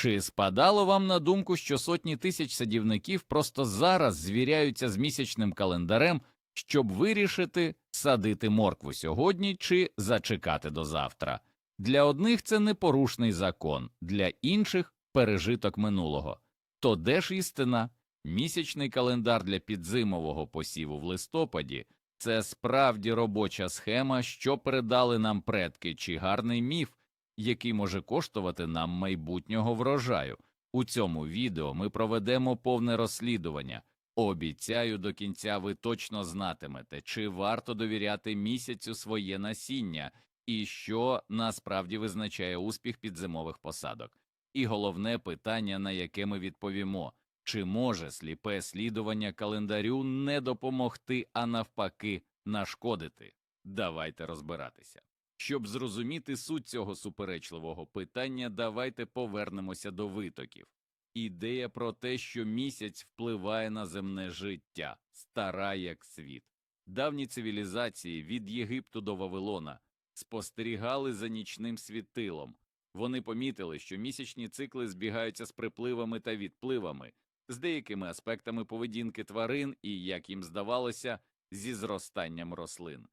Чи спадало вам на думку, що сотні тисяч садівників просто зараз звіряються з місячним календарем, щоб вирішити, садити моркву сьогодні чи зачекати до завтра? Для одних це непорушний закон, для інших пережиток минулого. То де ж істина? Місячний календар для підзимового посіву в листопаді це справді робоча схема, що передали нам предки, чи гарний міф, який може коштувати нам майбутнього врожаю. У цьому відео ми проведемо повне розслідування. Обіцяю, до кінця ви точно знатимете, чи варто довіряти місяцю своє насіння і що насправді визначає успіх підзимових посадок. І головне питання, на яке ми відповімо чи може сліпе слідування календарю не допомогти, а навпаки, нашкодити? Давайте розбиратися. Щоб зрозуміти суть цього суперечливого питання, давайте повернемося до витоків. Ідея про те, що місяць впливає на земне життя, стара як світ. Давні цивілізації від Єгипту до Вавилона спостерігали за нічним світилом. Вони помітили, що місячні цикли збігаються з припливами та відпливами, з деякими аспектами поведінки тварин і, як їм здавалося, зі зростанням рослин.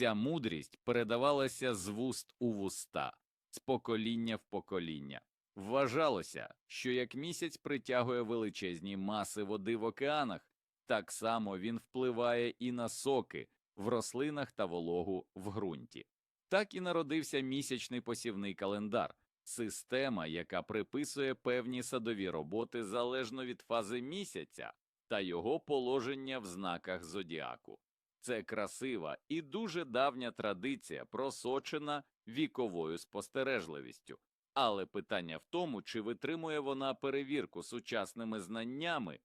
Ця мудрість передавалася з вуст у вуста, з покоління в покоління. Вважалося, що як місяць притягує величезні маси води в океанах, так само він впливає і на соки в рослинах та вологу в ґрунті. Так і народився місячний посівний календар, система, яка приписує певні садові роботи залежно від фази місяця та його положення в знаках зодіаку. Це красива і дуже давня традиція, просочена віковою спостережливістю. Але питання в тому, чи витримує вона перевірку сучасними знаннями.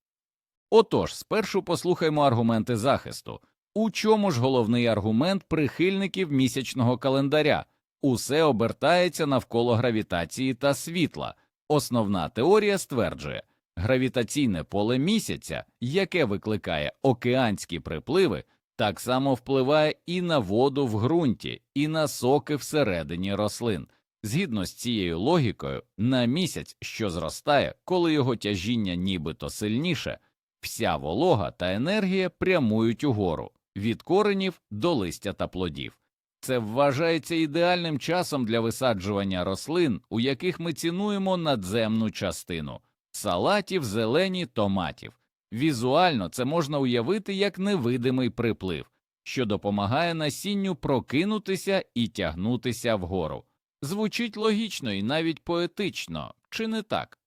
Отож, спершу послухаймо аргументи захисту. У чому ж головний аргумент прихильників місячного календаря? Усе обертається навколо гравітації та світла. Основна теорія стверджує, гравітаційне поле місяця, яке викликає океанські припливи, так само впливає і на воду в ґрунті, і на соки всередині рослин. Згідно з цією логікою, на місяць, що зростає, коли його тяжіння нібито сильніше, вся волога та енергія прямують угору від коренів до листя та плодів. Це вважається ідеальним часом для висаджування рослин, у яких ми цінуємо надземну частину салатів, зелені, томатів. Візуально це можна уявити як невидимий приплив, що допомагає насінню прокинутися і тягнутися вгору. Звучить логічно і навіть поетично, чи не так?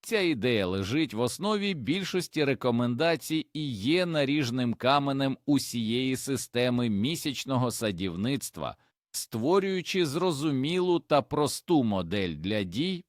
Ця ідея лежить в основі більшості рекомендацій і є наріжним каменем усієї системи місячного садівництва, створюючи зрозумілу та просту модель для дій.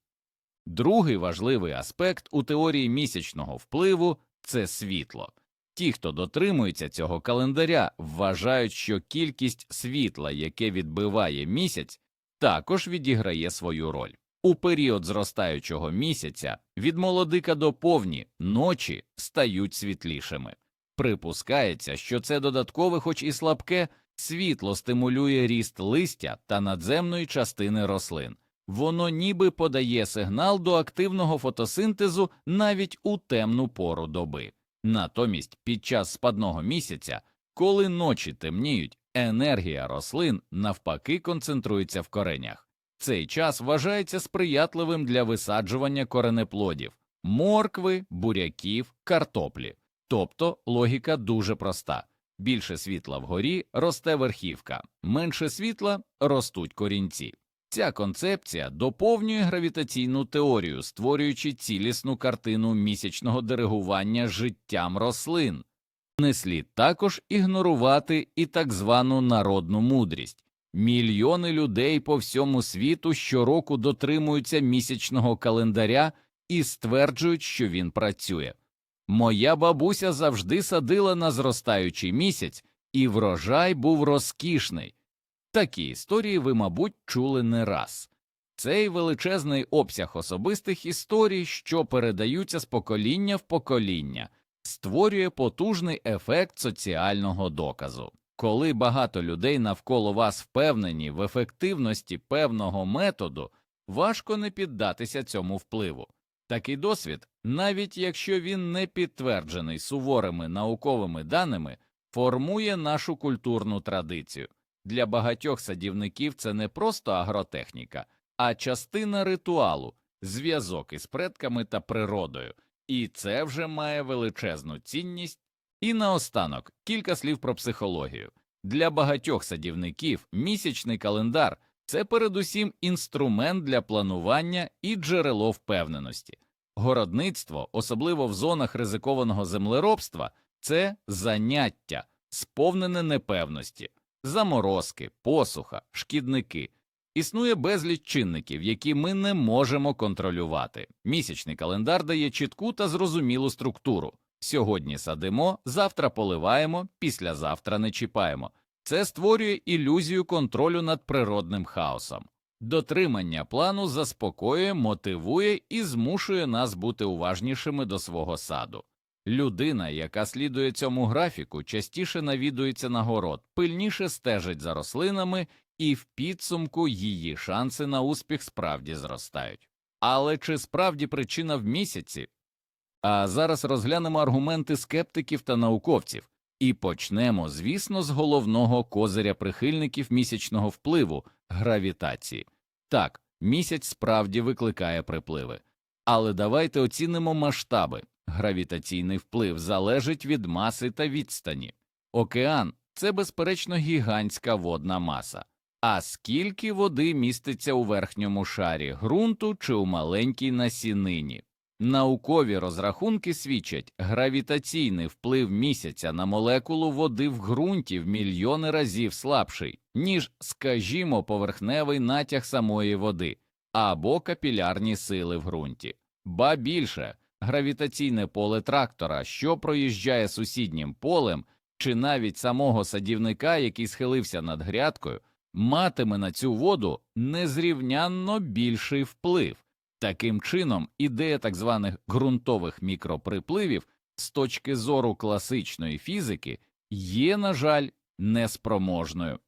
Другий важливий аспект у теорії місячного впливу це світло. Ті, хто дотримується цього календаря, вважають, що кількість світла, яке відбиває місяць, також відіграє свою роль. У період зростаючого місяця від молодика до повні ночі стають світлішими. Припускається, що це додаткове, хоч і слабке, світло стимулює ріст листя та надземної частини рослин. Воно ніби подає сигнал до активного фотосинтезу навіть у темну пору доби. Натомість під час спадного місяця, коли ночі темніють, енергія рослин навпаки концентрується в коренях. Цей час вважається сприятливим для висаджування коренеплодів, моркви, буряків, картоплі. Тобто логіка дуже проста більше світла вгорі росте верхівка, менше світла ростуть корінці. Ця концепція доповнює гравітаційну теорію, створюючи цілісну картину місячного диригування життям рослин. Не слід також ігнорувати і так звану народну мудрість. Мільйони людей по всьому світу щороку дотримуються місячного календаря і стверджують, що він працює. Моя бабуся завжди садила на зростаючий місяць, і врожай був розкішний. Такі історії ви, мабуть, чули не раз. Цей величезний обсяг особистих історій, що передаються з покоління в покоління, створює потужний ефект соціального доказу. Коли багато людей навколо вас впевнені в ефективності певного методу, важко не піддатися цьому впливу. Такий досвід, навіть якщо він не підтверджений суворими науковими даними, формує нашу культурну традицію. Для багатьох садівників це не просто агротехніка, а частина ритуалу, зв'язок із предками та природою, і це вже має величезну цінність. І наостанок кілька слів про психологію. Для багатьох садівників місячний календар це передусім інструмент для планування і джерело впевненості. Городництво, особливо в зонах ризикованого землеробства, це заняття, сповнене непевності, заморозки, посуха, шкідники. Існує безліч чинників, які ми не можемо контролювати. Місячний календар дає чітку та зрозумілу структуру. Сьогодні садимо, завтра поливаємо, післязавтра не чіпаємо. Це створює ілюзію контролю над природним хаосом. Дотримання плану заспокоює, мотивує і змушує нас бути уважнішими до свого саду. Людина, яка слідує цьому графіку, частіше навідується на город, пильніше стежить за рослинами, і в підсумку її шанси на успіх справді зростають. Але чи справді причина в місяці? А зараз розглянемо аргументи скептиків та науковців. І почнемо, звісно, з головного козиря прихильників місячного впливу гравітації. Так, місяць справді викликає припливи. Але давайте оцінимо масштаби. Гравітаційний вплив залежить від маси та відстані. Океан це, безперечно, гігантська водна маса. А скільки води міститься у верхньому шарі ґрунту чи у маленькій насінині? Наукові розрахунки свідчать, гравітаційний вплив місяця на молекулу води в ґрунті в мільйони разів слабший, ніж, скажімо, поверхневий натяг самої води або капілярні сили в ґрунті. Ба більше, гравітаційне поле трактора, що проїжджає сусіднім полем, чи навіть самого садівника, який схилився над грядкою, матиме на цю воду незрівнянно більший вплив. Таким чином, ідея так званих ґрунтових мікроприпливів з точки зору класичної фізики є, на жаль, неспроможною.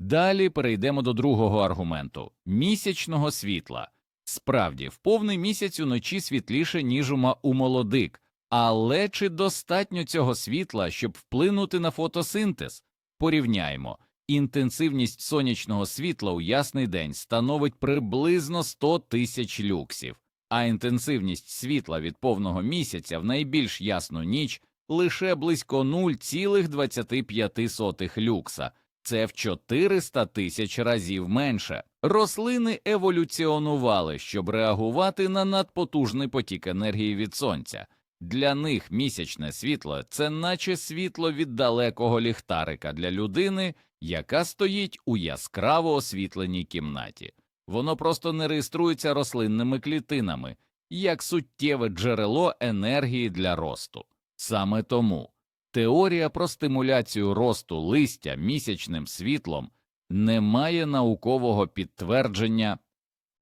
Далі перейдемо до другого аргументу місячного світла. Справді, в повний місяць уночі світліше, ніж у молодик, але чи достатньо цього світла, щоб вплинути на фотосинтез? Порівняємо. Інтенсивність сонячного світла у ясний день становить приблизно 100 тисяч люксів, а інтенсивність світла від повного місяця в найбільш ясну ніч лише близько 0,25 люкса. Це в 400 тисяч разів менше. Рослини еволюціонували, щоб реагувати на надпотужний потік енергії від сонця. Для них місячне світло це наче світло від далекого ліхтарика для людини, яка стоїть у яскраво освітленій кімнаті. Воно просто не реєструється рослинними клітинами, як суттєве джерело енергії для росту. Саме тому теорія про стимуляцію росту листя місячним світлом не має наукового підтвердження,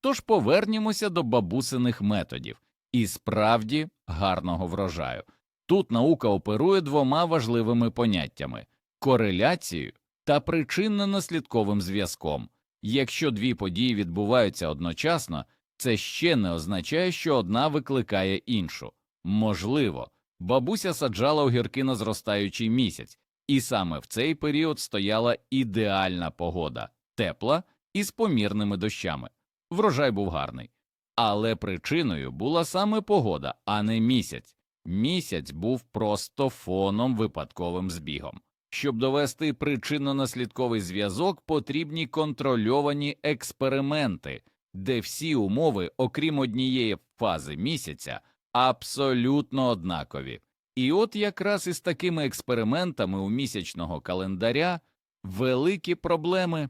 тож повернімося до бабусиних методів і справді гарного врожаю. Тут наука оперує двома важливими поняттями кореляцією та причинно-наслідковим зв'язком. Якщо дві події відбуваються одночасно, це ще не означає, що одна викликає іншу. Можливо, бабуся саджала огірки на зростаючий місяць, і саме в цей період стояла ідеальна погода, тепла і з помірними дощами. Врожай був гарний. Але причиною була саме погода, а не місяць. Місяць був просто фоном випадковим збігом. Щоб довести причинно-наслідковий зв'язок, потрібні контрольовані експерименти, де всі умови, окрім однієї фази місяця, абсолютно однакові. І от якраз із такими експериментами у місячного календаря великі проблеми,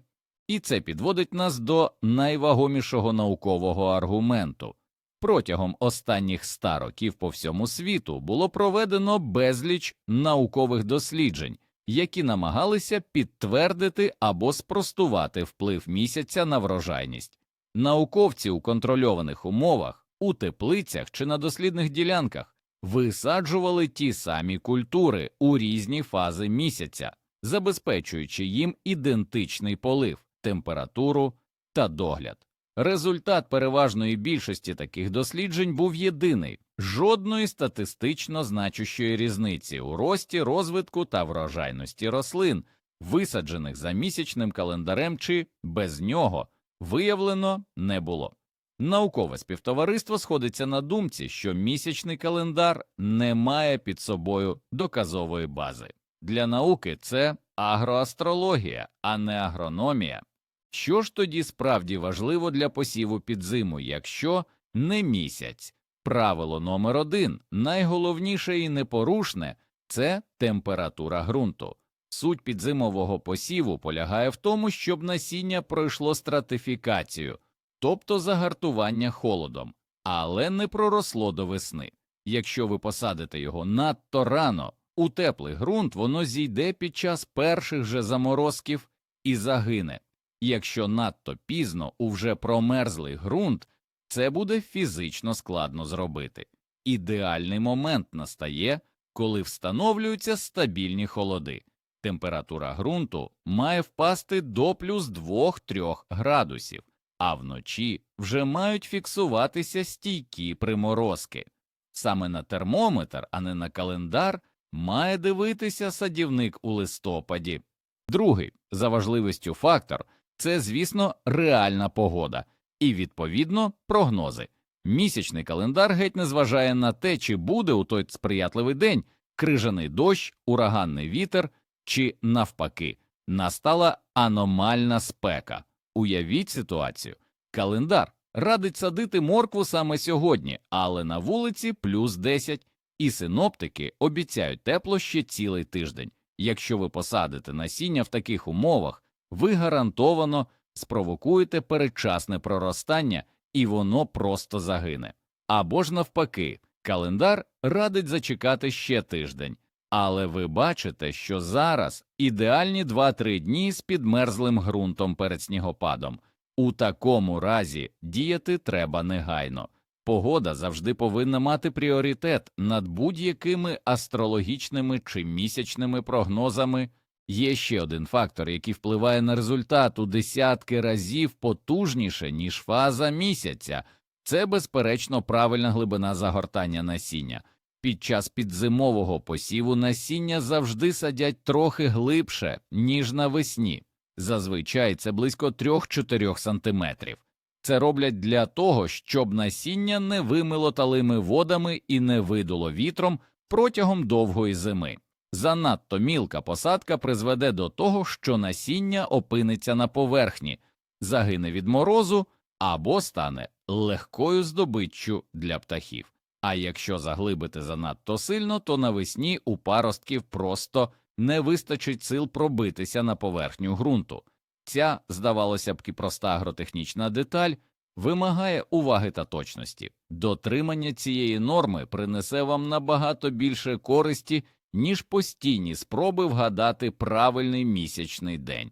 і це підводить нас до найвагомішого наукового аргументу. Протягом останніх ста років по всьому світу було проведено безліч наукових досліджень, які намагалися підтвердити або спростувати вплив місяця на врожайність. Науковці у контрольованих умовах, у теплицях чи на дослідних ділянках висаджували ті самі культури у різні фази місяця, забезпечуючи їм ідентичний полив, температуру та догляд. Результат переважної більшості таких досліджень був єдиний жодної статистично значущої різниці у рості, розвитку та врожайності рослин, висаджених за місячним календарем чи без нього, виявлено не було. Наукове співтовариство сходиться на думці, що місячний календар не має під собою доказової бази. Для науки це агроастрологія, а не агрономія. Що ж тоді справді важливо для посіву під зиму, якщо не місяць? Правило номер один найголовніше і непорушне це температура ґрунту. Суть підзимового посіву полягає в тому, щоб насіння пройшло стратифікацію, тобто загартування холодом, але не проросло до весни. Якщо ви посадите його надто рано, у теплий ґрунт воно зійде під час перших же заморозків і загине. Якщо надто пізно у вже промерзлий ґрунт, це буде фізично складно зробити. Ідеальний момент настає, коли встановлюються стабільні холоди. Температура ґрунту має впасти до плюс 2-3 градусів, а вночі вже мають фіксуватися стійкі приморозки. Саме на термометр, а не на календар, має дивитися садівник у листопаді. Другий за важливістю фактор це, звісно, реальна погода і, відповідно, прогнози. Місячний календар геть не зважає на те, чи буде у той сприятливий день крижаний дощ, ураганний вітер чи, навпаки, настала аномальна спека. Уявіть ситуацію. Календар радить садити моркву саме сьогодні, але на вулиці плюс 10, і синоптики обіцяють тепло ще цілий тиждень. Якщо ви посадите насіння в таких умовах, ви гарантовано спровокуєте передчасне проростання, і воно просто загине. Або ж навпаки, календар радить зачекати ще тиждень, але ви бачите, що зараз ідеальні 2-3 дні з підмерзлим ґрунтом перед снігопадом. У такому разі діяти треба негайно. Погода завжди повинна мати пріоритет над будь-якими астрологічними чи місячними прогнозами. Є ще один фактор, який впливає на результат у десятки разів потужніше, ніж фаза місяця. Це, безперечно, правильна глибина загортання насіння. Під час підзимового посіву насіння завжди садять трохи глибше, ніж навесні. Зазвичай це близько 3-4 сантиметрів. Це роблять для того, щоб насіння не вимило талими водами і не видуло вітром протягом довгої зими. Занадто мілка посадка призведе до того, що насіння опиниться на поверхні, загине від морозу або стане легкою здобиччю для птахів. А якщо заглибити занадто сильно, то навесні у паростків просто не вистачить сил пробитися на поверхню ґрунту. Ця, здавалося б, і проста агротехнічна деталь вимагає уваги та точності. Дотримання цієї норми принесе вам набагато більше користі, ніж постійні спроби вгадати правильний місячний день.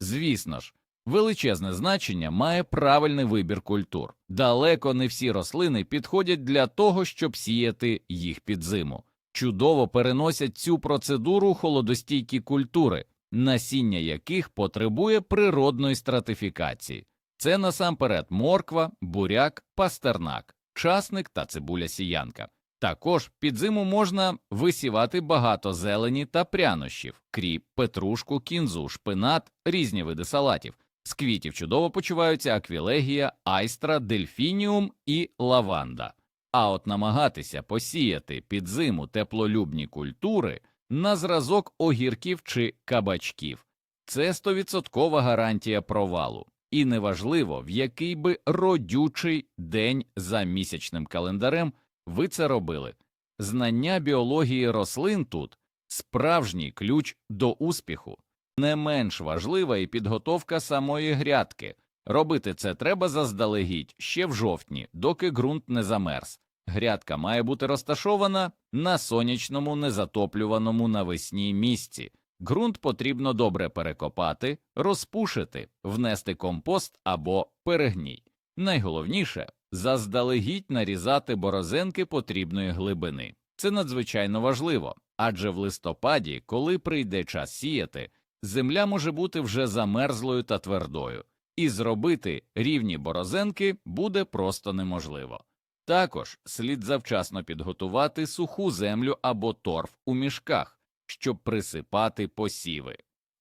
Звісно ж, величезне значення має правильний вибір культур. Далеко не всі рослини підходять для того, щоб сіяти їх під зиму. Чудово переносять цю процедуру холодостійкі культури, насіння яких потребує природної стратифікації. Це насамперед морква, буряк, пастернак, часник та цибуля сіянка. Також під зиму можна висівати багато зелені та прянощів, кріп, петрушку, кінзу, шпинат, різні види салатів. З квітів чудово почуваються аквілегія, айстра, дельфініум і лаванда. А от намагатися посіяти під зиму теплолюбні культури на зразок огірків чи кабачків це стовідсоткова гарантія провалу. І неважливо, в який би родючий день за місячним календарем ви це робили. Знання біології рослин тут справжній ключ до успіху. Не менш важлива і підготовка самої грядки. Робити це треба заздалегідь ще в жовтні, доки ґрунт не замерз. Грядка має бути розташована на сонячному, незатоплюваному навесні місці. Ґрунт потрібно добре перекопати, розпушити, внести компост або перегній. Найголовніше заздалегідь нарізати борозенки потрібної глибини. Це надзвичайно важливо, адже в листопаді, коли прийде час сіяти, земля може бути вже замерзлою та твердою, і зробити рівні борозенки буде просто неможливо. Також слід завчасно підготувати суху землю або торф у мішках, щоб присипати посіви.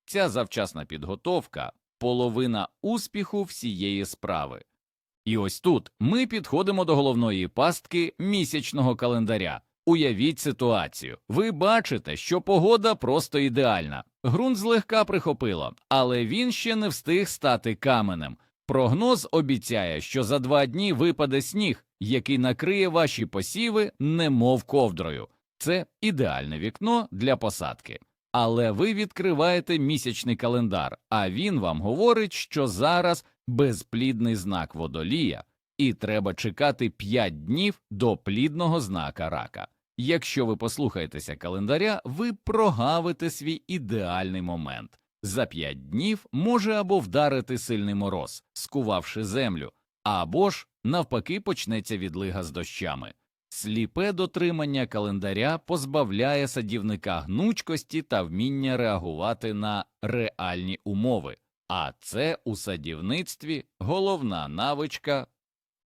Ця завчасна підготовка половина успіху всієї справи. І ось тут ми підходимо до головної пастки місячного календаря. Уявіть ситуацію. Ви бачите, що погода просто ідеальна. Ґрунт злегка прихопило, але він ще не встиг стати каменем. Прогноз обіцяє, що за два дні випаде сніг, який накриє ваші посіви, немов ковдрою. Це ідеальне вікно для посадки. Але ви відкриваєте місячний календар, а він вам говорить, що зараз безплідний знак водолія, і треба чекати 5 днів до плідного знака рака. Якщо ви послухаєтеся календаря, ви прогавите свій ідеальний момент. За 5 днів може або вдарити сильний мороз, скувавши землю, або ж навпаки почнеться відлига з дощами. Сліпе дотримання календаря позбавляє садівника гнучкості та вміння реагувати на реальні умови, а це у садівництві головна навичка.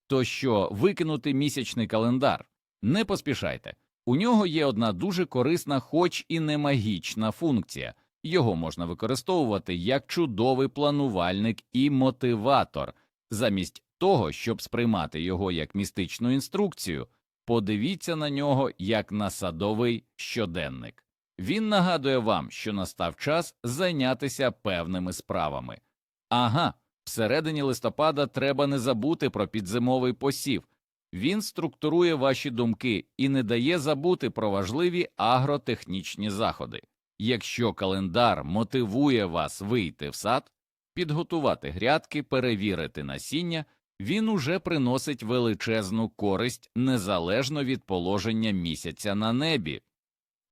То що викинути місячний календар? Не поспішайте. У нього є одна дуже корисна, хоч і не магічна функція. Його можна використовувати як чудовий планувальник і мотиватор, замість того, щоб сприймати його як містичну інструкцію. Подивіться на нього як на садовий щоденник. Він нагадує вам, що настав час зайнятися певними справами. Ага, всередині листопада треба не забути про підзимовий посів. Він структурує ваші думки і не дає забути про важливі агротехнічні заходи. Якщо календар мотивує вас вийти в сад, підготувати грядки, перевірити насіння, він уже приносить величезну користь незалежно від положення місяця на небі.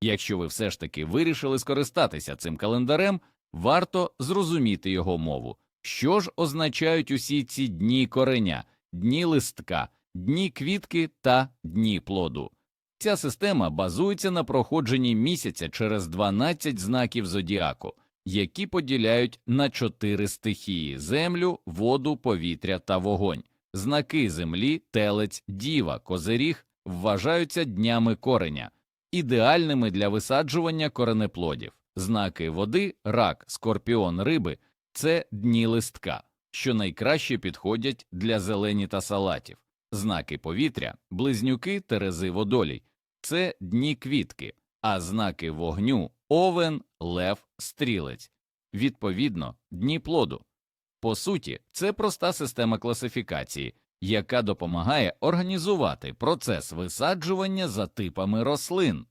Якщо ви все ж таки вирішили скористатися цим календарем, варто зрозуміти його мову. Що ж означають усі ці дні кореня, дні листка, дні квітки та дні плоду? Ця система базується на проходженні місяця через 12 знаків зодіаку, які поділяють на чотири стихії землю, воду, повітря та вогонь. Знаки землі, телець, діва, козиріг вважаються днями кореня, ідеальними для висаджування коренеплодів. Знаки води, рак, скорпіон, риби це дні листка, що найкраще підходять для зелені та салатів. Знаки повітря, близнюки, терези водолій це дні квітки, а знаки вогню овен, лев, стрілець, відповідно, дні плоду. По суті, це проста система класифікації, яка допомагає організувати процес висаджування за типами рослин.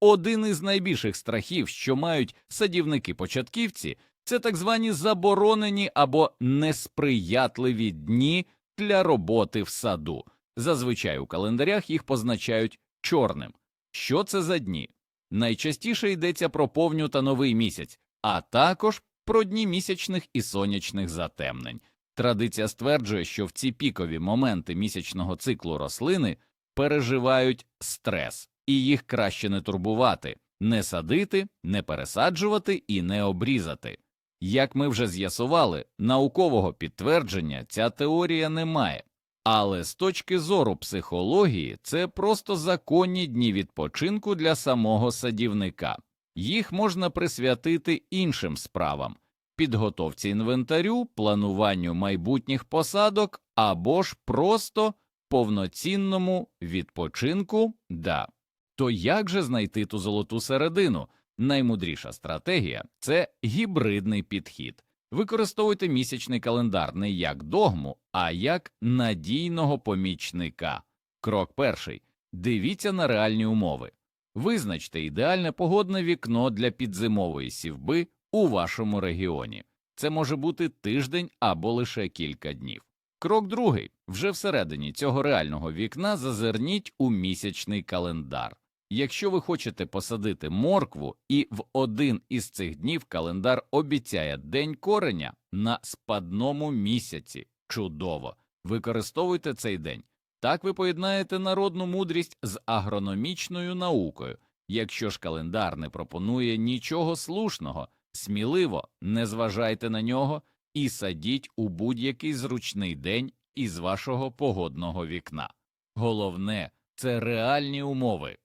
Один із найбільших страхів, що мають садівники-початківці, це так звані заборонені або несприятливі дні для роботи в саду. Зазвичай у календарях їх позначають чорним. Що це за дні? Найчастіше йдеться про повню та новий місяць, а також про дні місячних і сонячних затемнень. Традиція стверджує, що в ці пікові моменти місячного циклу рослини переживають стрес, і їх краще не турбувати, не садити, не пересаджувати і не обрізати. Як ми вже з'ясували, наукового підтвердження ця теорія не має, але з точки зору психології це просто законні дні відпочинку для самого садівника. Їх можна присвятити іншим справам підготовці інвентарю, плануванню майбутніх посадок або ж просто повноцінному відпочинку да. То як же знайти ту золоту середину? Наймудріша стратегія це гібридний підхід. Використовуйте місячний календар не як догму, а як надійного помічника. Крок перший дивіться на реальні умови. Визначте ідеальне погодне вікно для підзимової сівби у вашому регіоні. Це може бути тиждень або лише кілька днів. Крок другий вже всередині цього реального вікна зазирніть у місячний календар. Якщо ви хочете посадити моркву, і в один із цих днів календар обіцяє день кореня на спадному місяці. Чудово! Використовуйте цей день. Так ви поєднаєте народну мудрість з агрономічною наукою. Якщо ж календар не пропонує нічого слушного, сміливо не зважайте на нього і садіть у будь-який зручний день із вашого погодного вікна. Головне це реальні умови.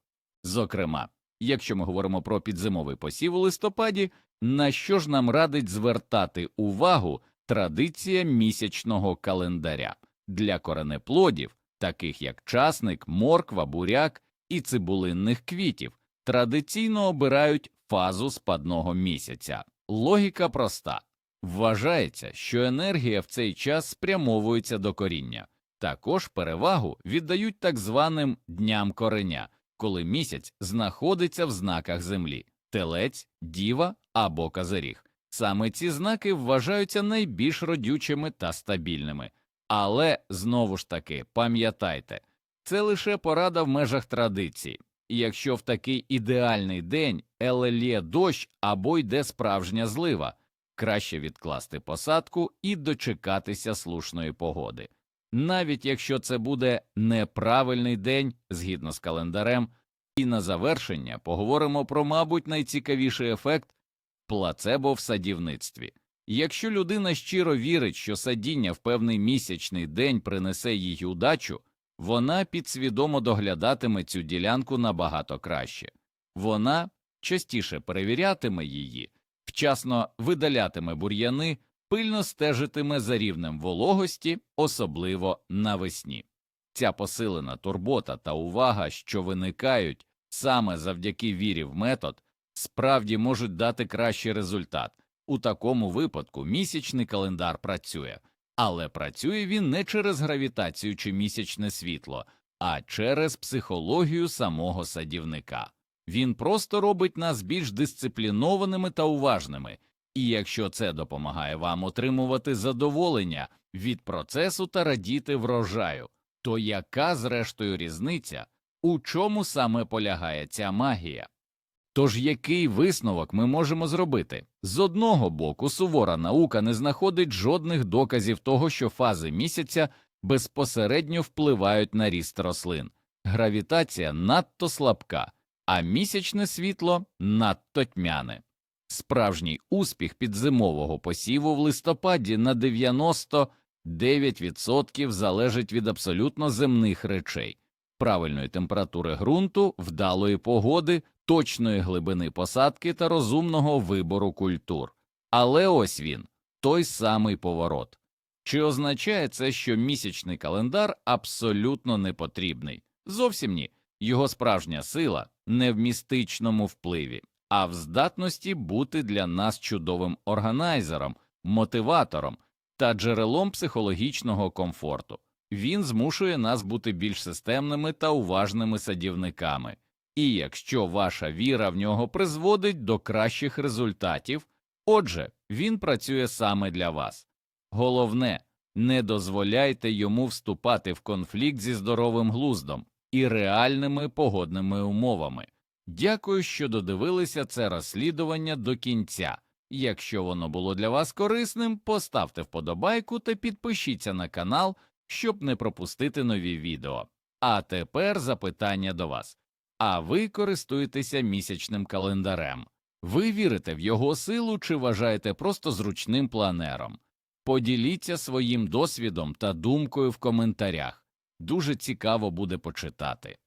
Зокрема, якщо ми говоримо про підзимовий посів у листопаді, на що ж нам радить звертати увагу традиція місячного календаря для коренеплодів, таких як часник, морква, буряк і цибулинних квітів, традиційно обирають фазу спадного місяця. Логіка проста. Вважається, що енергія в цей час спрямовується до коріння. Також перевагу віддають так званим дням кореня, коли місяць знаходиться в знаках землі телець, діва або казиріг. Саме ці знаки вважаються найбільш родючими та стабільними. Але знову ж таки пам'ятайте, це лише порада в межах традиції. Якщо в такий ідеальний день елелє дощ або йде справжня злива, краще відкласти посадку і дочекатися слушної погоди. Навіть якщо це буде неправильний день згідно з календарем, і на завершення поговоримо про, мабуть, найцікавіший ефект плацебо в садівництві. Якщо людина щиро вірить, що садіння в певний місячний день принесе їй удачу, вона підсвідомо доглядатиме цю ділянку набагато краще. Вона частіше перевірятиме її, вчасно видалятиме бур'яни, пильно стежитиме за рівнем вологості, особливо навесні. Ця посилена турбота та увага, що виникають саме завдяки вірі в метод, справді можуть дати кращий результат. У такому випадку місячний календар працює, але працює він не через гравітацію чи місячне світло, а через психологію самого садівника. Він просто робить нас більш дисциплінованими та уважними, і якщо це допомагає вам отримувати задоволення від процесу та радіти врожаю, то яка зрештою різниця, у чому саме полягає ця магія? Тож який висновок ми можемо зробити? З одного боку, сувора наука не знаходить жодних доказів того, що фази місяця безпосередньо впливають на ріст рослин. Гравітація надто слабка, а місячне світло надто тьмяне. Справжній успіх підзимового посіву в листопаді на 99% залежить від абсолютно земних речей, правильної температури ґрунту, вдалої погоди, точної глибини посадки та розумного вибору культур. Але ось він, той самий поворот. Чи означає це, що місячний календар абсолютно не потрібний? Зовсім ні. Його справжня сила не в містичному впливі, а в здатності бути для нас чудовим органайзером, мотиватором та джерелом психологічного комфорту. Він змушує нас бути більш системними та уважними садівниками. І якщо ваша віра в нього призводить до кращих результатів, отже, він працює саме для вас. Головне, не дозволяйте йому вступати в конфлікт зі здоровим глуздом і реальними погодними умовами. Дякую, що додивилися це розслідування до кінця. Якщо воно було для вас корисним, поставте вподобайку та підпишіться на канал, щоб не пропустити нові відео. А тепер запитання до вас. А ви користуєтеся місячним календарем? Ви вірите в його силу чи вважаєте просто зручним планером? Поділіться своїм досвідом та думкою в коментарях. Дуже цікаво буде почитати.